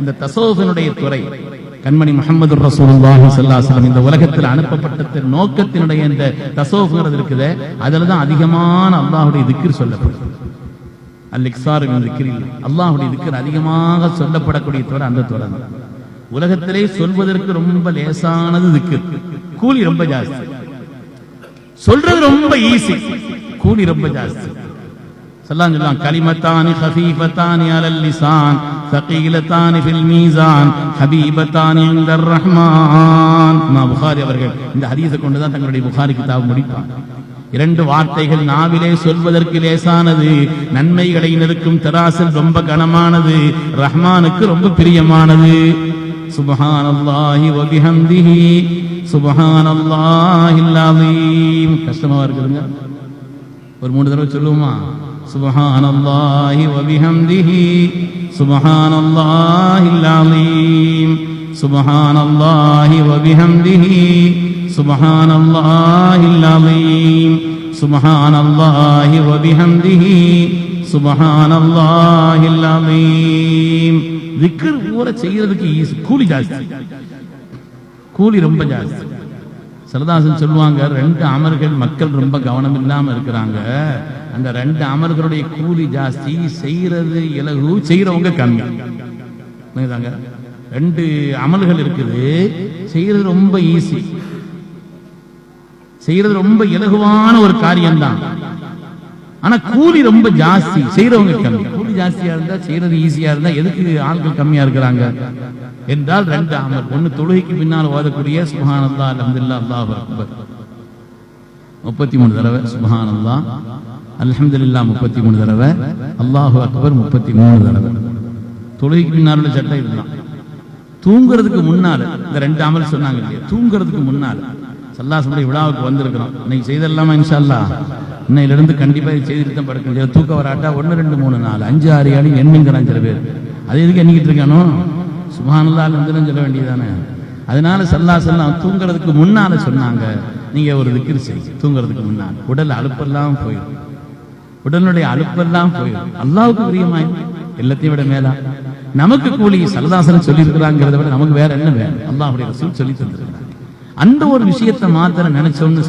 இந்த தசோகனுடைய துறை கண்மணி முகமது ரசூலுல்லாஹி இந்த உலகத்தில் அனுப்பப்பட்ட நோக்கத்தினுடைய இந்த தசோஃப்ங்கிறது இருக்குது. அதில் தான் அதிகமான அல்லாஹ்வுடைய திக்ர் சொல்லப்படுது. அல் இக்ஸார் அல்லாஹுடைய திக்ரில் அதிகமாக சொல்லப்படக்கூடிய துறை அந்த துறை உலகத்திலே சொல்வதற்கு ரொம்ப லேசானது திக்ர். கூலி ரொம்ப ஜாஸ்தி. சொல்றது ரொம்ப ஈஸி. கூலி ரொம்ப ஜாஸ்தி. சொல்லலாம் சொல்லலாம் கலிமத்தானி ஹஃபீஃபத்தானி அலல் சகீலத்தான் ஃபில் மீசான் ஹபீபத்தான் இந்தர் ரஹ்மான் இமாம் புகாரி அவர்கள் இந்த ஹதீஸை கொண்டு தான் தங்களுடைய புகாரிக்கு கிதாப் முடிப்பான் இரண்டு வார்த்தைகள் நாவிலே சொல்வதற்கு லேசானது நன்மைகளை நிற்கும் தராசல் ரொம்ப கனமானது ரஹ்மானுக்கு ரொம்ப பிரியமானது. சுபஹானல்லாஹி வபிஹம்திஹி சுபஹானல்லாஹில் அலீம். கஷ்டமா இருக்குதுங்க. ஒரு மூணு தடவை சொல்லுவோமா? சுபஹானல்லாஹி வபிஹம்திஹி சுபஹானல்லாஹில் அலீம் சுபஹானல்லாஹி வபிஹம்திஹி சுபஹானல்லாஹில் அலீம் சுபஹானல்லாஹி வபிஹம்திஹி சுபஹானல்லாஹில் அலீம் திக்ர் ஊற செய்யறதுக்கு ஈஸி கூலி ஜாஸ்தி கூலி ரொம்ப ஜாஸ்தி சரதாசன் சொல்லுவாங்க ரெண்டு அமர்கள் மக்கள் ரொம்ப கவனம் இல்லாம இருக்கிறாங்க. அந்த ரெண்டு அமர்களுடைய கூலி ஜாஸ்தி செய்யறது இலகு செய்யறவங்க கம்மி. புரியுதாங்க? ரெண்டு அமல்கள் இருக்குது செய்யறது ரொம்ப ஈஸி செய்யறது ரொம்ப இலகுவான ஒரு காரியம்தான். ஆனா கூலி ரொம்ப ஜாஸ்தி செய்யறவங்க கம்மி. கூலி ஜாஸ்தியா இருந்தா செய்யறது ஈஸியா இருந்தா எதுக்கு ஆட்கள் கம்மியா இருக்கிறாங்க? என்றால் ரெண்டு அமல். ஒன்னு தொழுகைக்கு பின்னால் ஓதக்கூடிய சுபஹானல்லா அலமதுல்லா அல்லாஹு அக்பர். முப்பத்தி மூணு தடவை சுபஹானல்லா அலமதுல்லா முப்பத்தி மூணு தடவை அல்லாஹு அக்பர் முப்பத்தி மூணு தடவை. தொழுகைக்கு பின்னால் உள்ள சட்டம் இதுதான். தூங்குறதுக்கு முன்னால இந்த ரெண்டு அமல் சொன்னாங்க இல்லையா? தூங்குறதுக்கு முன்னால சல்லாசமுடைய விழாவுக்கு வந்திருக்கிறோம். இன்னைக்கு செய்தல்லாமா இன்ஷா அல்லாஹ் இன்னையிலிருந்து கண்டிப்பாக இது தான் படுக்கணும் முடியாது தூக்க வராட்டா ஒன்று ரெண்டு மூணு நாலு அஞ்சு ஆறு ஏழு எண்ணுங்கிறான் சில பேர். அது எதுக்கு எண்ணிக்கிட்டு இருக்கானோ? சுபானல்லால் இருந்து சொல்ல வேண்டியதானே அதனால சல்லா செல்லாம் தூங்குறதுக்கு முன்னால சொன்னாங்க நீங்க ஒரு திக்கிரி செய் தூங்குறதுக்கு முன்னால். உடல் அலுப்பெல்லாம் போயிடும். உடலுடைய அலுப்பெல்லாம் போயிடும் அல்லாவுக்கு பிரியமாய் எல்லாத்தையும் விட மேலா. நமக்கு கூலி சரதாசன் சொல்லி இருக்கிறாங்கிறத விட நமக்கு வேற என்ன வேணும்? அல்லாஹுடைய ரசூல் சொல்லி தந்திருக்கிறாங்க அந்த ஒரு விஷயத்தை மாத்திரம் நினைச்சோம்னு